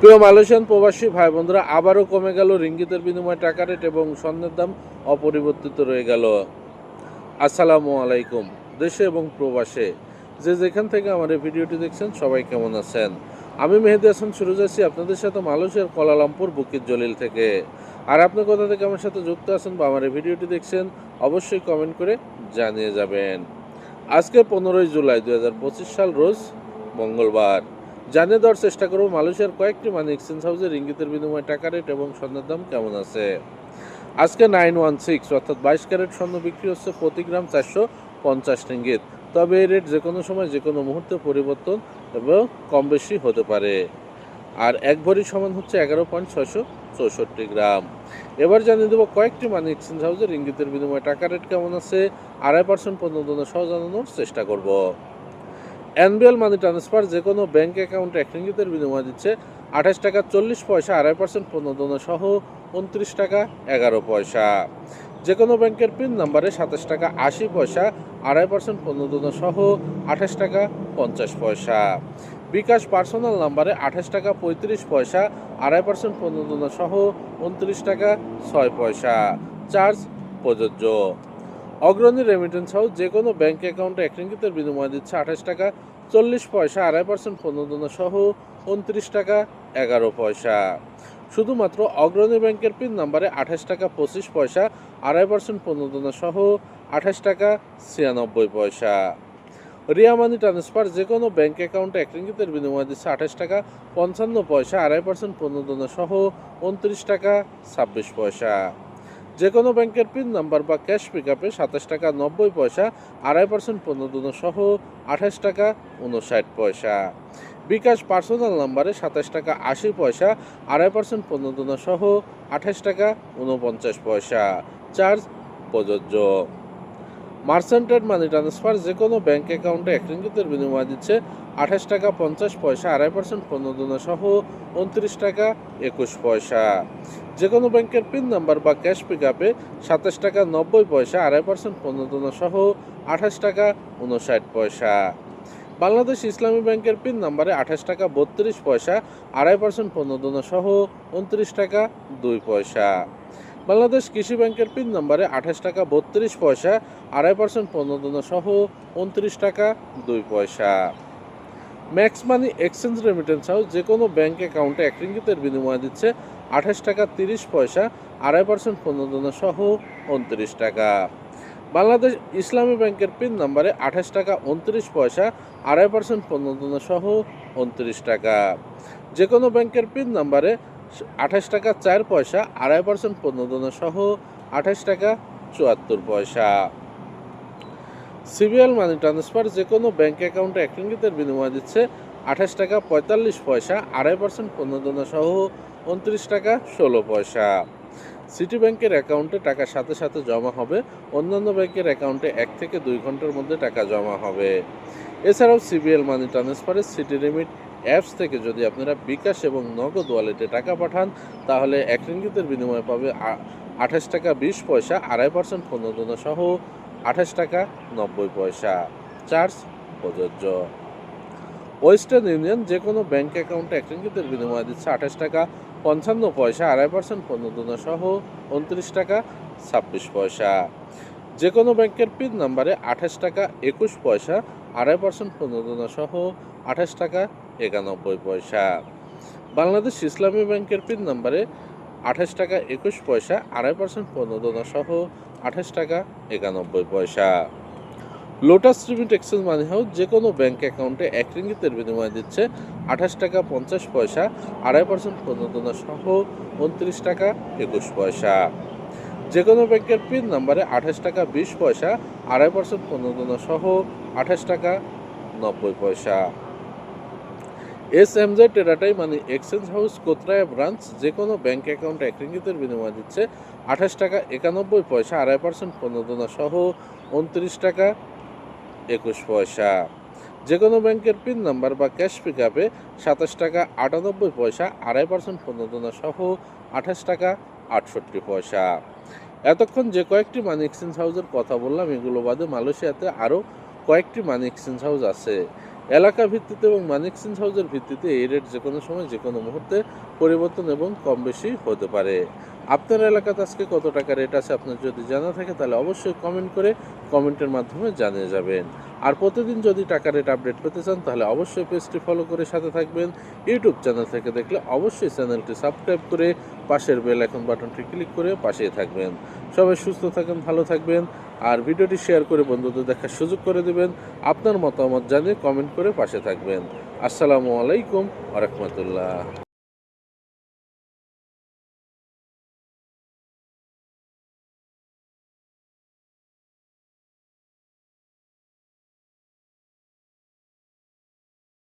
প্রিয় মালয়েশিয়ান প্রবাসী ভাই বন্ধুরা আবারও কমে গেল রিঙ্গিতের বিনিময়ে টাকা রেট এবং স্বর্ণের দাম অপরিবর্তিত রয়ে গেল। আসসালামু আলাইকুম, দেশে এবং প্রবাসে। যে যেখান থেকে আমার এই ভিডিওটি দেখছেন, সবাই কেমন আছেন? আমি মেহেদি হাসান সুরজ আছি আপনাদের সাথে মালয়েশিয়ার কোলালামপুর, বুকির জলিল থেকে। আর আপনি কোথা থেকে আমার সাথে যুক্ত আছেন বা আমার এই ভিডিওটি দেখছেন, অবশ্যই কমেন্ট করে জানিয়ে যাবেন। আজকে পনেরোই জুলাই দু হাজার পঁচিশ সাল, রোজ মঙ্গলবার। জানিয়ে দেওয়ার চেষ্টা করব, মালয়েশিয়ার কয়েকটি মানি এক্সচেঞ্জ হাউসের ইঙ্গিতের বিনিময়ে টাকা রেট এবং স্বর্ণের দাম কেমন আছে? আজকে নাইন ওয়ান সিক্স অর্থাৎ বাইশ ক্যারেট স্বর্ণ বিক্রি হচ্ছে প্রতি গ্রাম চারশো পঞ্চাশ রিঙ্গিত। তবে এই রেট যে কোনো সময় যে কোনো মুহূর্তে পরিবর্তন এবং কম বেশি হতে পারে। আর এক ভরি সমান হচ্ছে এগারো পয়েন্ট ছয়শো চৌষট্টি গ্রাম। এবার জানিয়ে দেবো কয়েকটি মানি এক্সচেঞ্জ হাউসের ইঙ্গিতের বিনিময়ে টাকা রেট কেমন আছে, আড়াই পার্সেন্ট পর্যন্ত সহ জানানোর চেষ্টা করব। এনবিএল মানি ট্রান্সফার যে কোনো ব্যাঙ্ক অ্যাকাউন্টে এক রিঙ্গিতের বিনিময় দিচ্ছে আঠাশ টাকা চল্লিশ পয়সা, আড়াই পার্সেন্ট প্রণোদনা সহ উনত্রিশ টাকা এগারো পয়সা। যে কোনো ব্যাংকের পিন নাম্বারে সাতাশ টাকা আশি পয়সা, আড়াই পার্সেন্ট প্রণোদনা সহ আঠাশ টাকা পঞ্চাশ পয়সা। বিকাশ পার্সোনাল নাম্বারে আঠাশ টাকা পঁয়ত্রিশ পয়সা, আড়াই পার্সেন্ট প্রণোদনা সহ উনত্রিশ টাকা ছয় পয়সা। চার্জ প্রযোজ্য। অগ্রণী রেমিটেন্স হাউস যে কোনো ব্যাঙ্ক অ্যাকাউন্টে এক রিঙ্গিতের বিনিময় দিচ্ছে আঠাশ টাকা চল্লিশ পয়সা, আড়াই পার্সেন্ট প্রণোদনা সহ উনত্রিশ টাকা, এগারো পয়সা। শুধুমাত্র অগ্রণী ব্যাংকের পিন নাম্বারে আঠাশ টাকা, পঁচিশ পয়সা, আড়াই পার্সেন্ট প্রণোদনা সহ আঠাশ টাকা, ছিয়ানব্বই পয়সা। রিয়া মানি ট্রান্সফার যে কোনো ব্যাংক অ্যাকাউন্টে এক রিঙ্গিতের বিনিময় দিচ্ছে আঠাশ টাকা, পঞ্চান্ন পয়সা, আড়াই পার্সেন্ট প্রণোদনা সহ উনত্রিশ টাকা, ছাব্বিশ পয়সা। যে কোনো ব্যাংকের পিন নাম্বার বা ক্যাশ পিক আপে সাতাশ টাকা নব্বই পয়সা, আড়াই পার্সেন্ট প্রণোদনা সহ আঠাশ টাকা উনষাট পয়সা। বিকাশ পার্সোনাল নাম্বারে সাতাশ টাকা আশি পয়সা, আড়াই পার্সেন্ট প্রণোদনা সহ আঠাশ টাকা উনপঞ্চাশ পয়সা। চার্জ প্রযোজ্য। মার্সেন্টেড মানি ট্রান্সফার যে কোনো ব্যাংক অ্যাকাউন্টে এক রিঙ্গিতের বিনিময় দিচ্ছে আঠাশ টাকা পঞ্চাশ পয়সা, আড়াই পার্সেন্ট প্রণোদনা সহ উনত্রিশ টাকা একুশ পয়সা। যে কোনো ব্যাংকের পিন নাম্বার বা ক্যাশ পিক আপে সাতাশ টাকা নব্বই পয়সা, আড়াই পার্সেন্ট প্রণোদনা সহ আঠাশ টাকা উনষাট পয়সা। বাংলাদেশ ইসলামী ব্যাংকের পিন নাম্বারে আঠাশ টাকা বত্রিশ পয়সা, আড়াই পার্সেন্ট প্রণোদনা সহ উনত্রিশ টাকা দুই পয়সা। বাংলাদেশ কৃষি ব্যাংকের পিন নাম্বারে আঠাশ টাকা, বত্রিশ পয়সা, আড়াই পার্সেন্ট প্রণোদনা সহ উনত্রিশ টাকা, দুই পয়সা। Max money exchange remittance house যে কোনো ব্যাংক অ্যাকাউন্টে এক রিঙ্গিতের বিনিময় দিচ্ছে আঠাশ টাকা, তিরিশ পয়সা, আড়াই পার্সেন্ট প্রণোদনা সহ উনত্রিশ টাকা। বাংলাদেশ ইসলামী ব্যাংকের পিন নাম্বারে আঠাশ টাকা, উনত্রিশ পয়সা, আড়াই পার্সেন্ট প্রণোদনা সহ উনত্রিশ টাকা। যে কোনো ব্যাংকের পিন নাম্বারে আঠাশ টাকা চার পয়সা, আড়াই পার্সেন্ট প্রণোদনা সহ আঠাশ টাকা চুয়াত্তর পয়সা। সিবিএল মানি ট্রান্সফার যে কোনো ব্যাঙ্ক অ্যাকাউন্টে এক ইঙ্গিতের বিনিময় দিচ্ছে আঠাশ টাকা পঁয়তাল্লিশ পয়সা, আড়াই পার্সেন্ট প্রণোদনা সহ উনত্রিশ টাকা ষোলো পয়সা। সিটি ব্যাংকের অ্যাকাউন্টে টাকার সাথে সাথে জমা হবে, অন্যান্য ব্যাংকের অ্যাকাউন্টে এক থেকে দুই ঘণ্টার মধ্যে টাকা জমা হবে। এছাড়াও সিবিএল মানি ট্রান্সফারের সিটি লিমিট অ্যাপস থেকে যদি আপনারা বিকাশ এবং নগদ ওয়ালেটে টাকা পাঠান, তাহলে এক রিঙ্গিতের বিনিময়ে পাবে আঠাশ টাকা বিশ পয়সা, আড়াই পার্সেন্ট প্রণোদনা সহ আঠাশ টাকা নব্বই পয়সা। চার্জ প্রযোজ্য। ওয়েস্টার্ন ইউনিয়ন যে কোনো ব্যাঙ্ক অ্যাকাউন্টে এক রিঙ্গিতের বিনিময় দিচ্ছে আঠাশ টাকা, পঞ্চান্ন পয়সা, আড়াই পার্সেন্ট প্রণোদনা সহ উনত্রিশ টাকা, ছাব্বিশ পয়সা। যে কোনো ব্যাংকের পিন নাম্বারে আঠাশ টাকা, একুশ পয়সা আড়াই পার্সেন্ট প্রণোদনা সহ আঠাশ টাকা একানব্বই পয়সা। বাংলাদেশ ইসলামী ব্যাংকের পিন নাম্বারে আঠাশ টাকা একুশ পয়সা, আড়াই পার্সেন্ট প্রণোদনা সহ আঠাশ টাকা একানব্বই পয়সা। Lotus remit exchange money house যে কোনো ব্যাংক অ্যাকাউন্টে এক রিঙ্গিতের বিনিময় দিচ্ছে আঠাশ টাকা পঞ্চাশ পয়সা, আড়াই পার্সেন্ট প্রণোদনা সহ উনত্রিশ টাকা একুশ পয়সা। যে কোনো ব্যাংকের পিন নাম্বারে আঠাশ টাকা, বিশ পয়সা, আড়াই পার্সেন্ট প্রণোদনা সহ আঠাশ টাকা, নব্বই পয়সা। এস এম জে টেরাটাই মানে এক্সচেঞ্জ হাউস কোতরায়া ব্রাঞ্চ যে কোনো ব্যাংক অ্যাকাউন্টে এক রিঙ্গিতের বিনিময় দিচ্ছে আঠাশ টাকা, একানব্বই পয়সা, আড়াই পার্সেন্ট প্রণোদনা সহ উনত্রিশ টাকা, একুশ পয়সা। যে কোনো ব্যাংকের পিন নাম্বার বা ক্যাশ পিক আপে সাতাশ টাকা, আটানব্বই পয়সা, আড়াই পার্সেন্ট প্রণোদনা সহ আঠাশ টাকা, আটষট্টি পয়সা। এতক্ষণ যে কয়েকটি মানি এক্সচেঞ্জ হাউসের কথা বললাম, এগুলো বাদে মালয়েশিয়াতে আরও কয়েকটি মানি এক্সচেঞ্জ হাউস আছে। এলাকা ভিত্তিতে এবং মানি এক্সচেঞ্জ হাউসের ভিত্তিতে এই রেট যে কোনো সময় যে কোনো মুহূর্তে পরিবর্তন এবং কম বেশি হতে পারে। আপনার এলাকাতে আজকে কত টাকা রেট আছে আপনার যদি জানা থাকে, তাহলে অবশ্যই কমেন্ট করে কমেন্টের মাধ্যমে জানিয়ে যাবেন। আর প্রতিদিন যদি টাকা রেট আপডেট পেতে চান, তাহলে অবশ্যই পেজটি ফলো করে সাথে থাকবেন। ইউটিউব চ্যানেল থেকে দেখলে অবশ্যই চ্যানেলটি সাবস্ক্রাইব করে পাশের বেল এখন বাটনটি ক্লিক করে পাশেই থাকবেন। সবাই সুস্থ থাকেন, ভালো থাকবেন, আর ভিডিওটি শেয়ার করে বন্ধুদের দেখার সুযোগ করে দেবেন। আপনার মতামত জানিয়ে কমেন্ট করে পাশে থাকবেন। আসসালামু আলাইকুম আ রহমতুল্লাহ।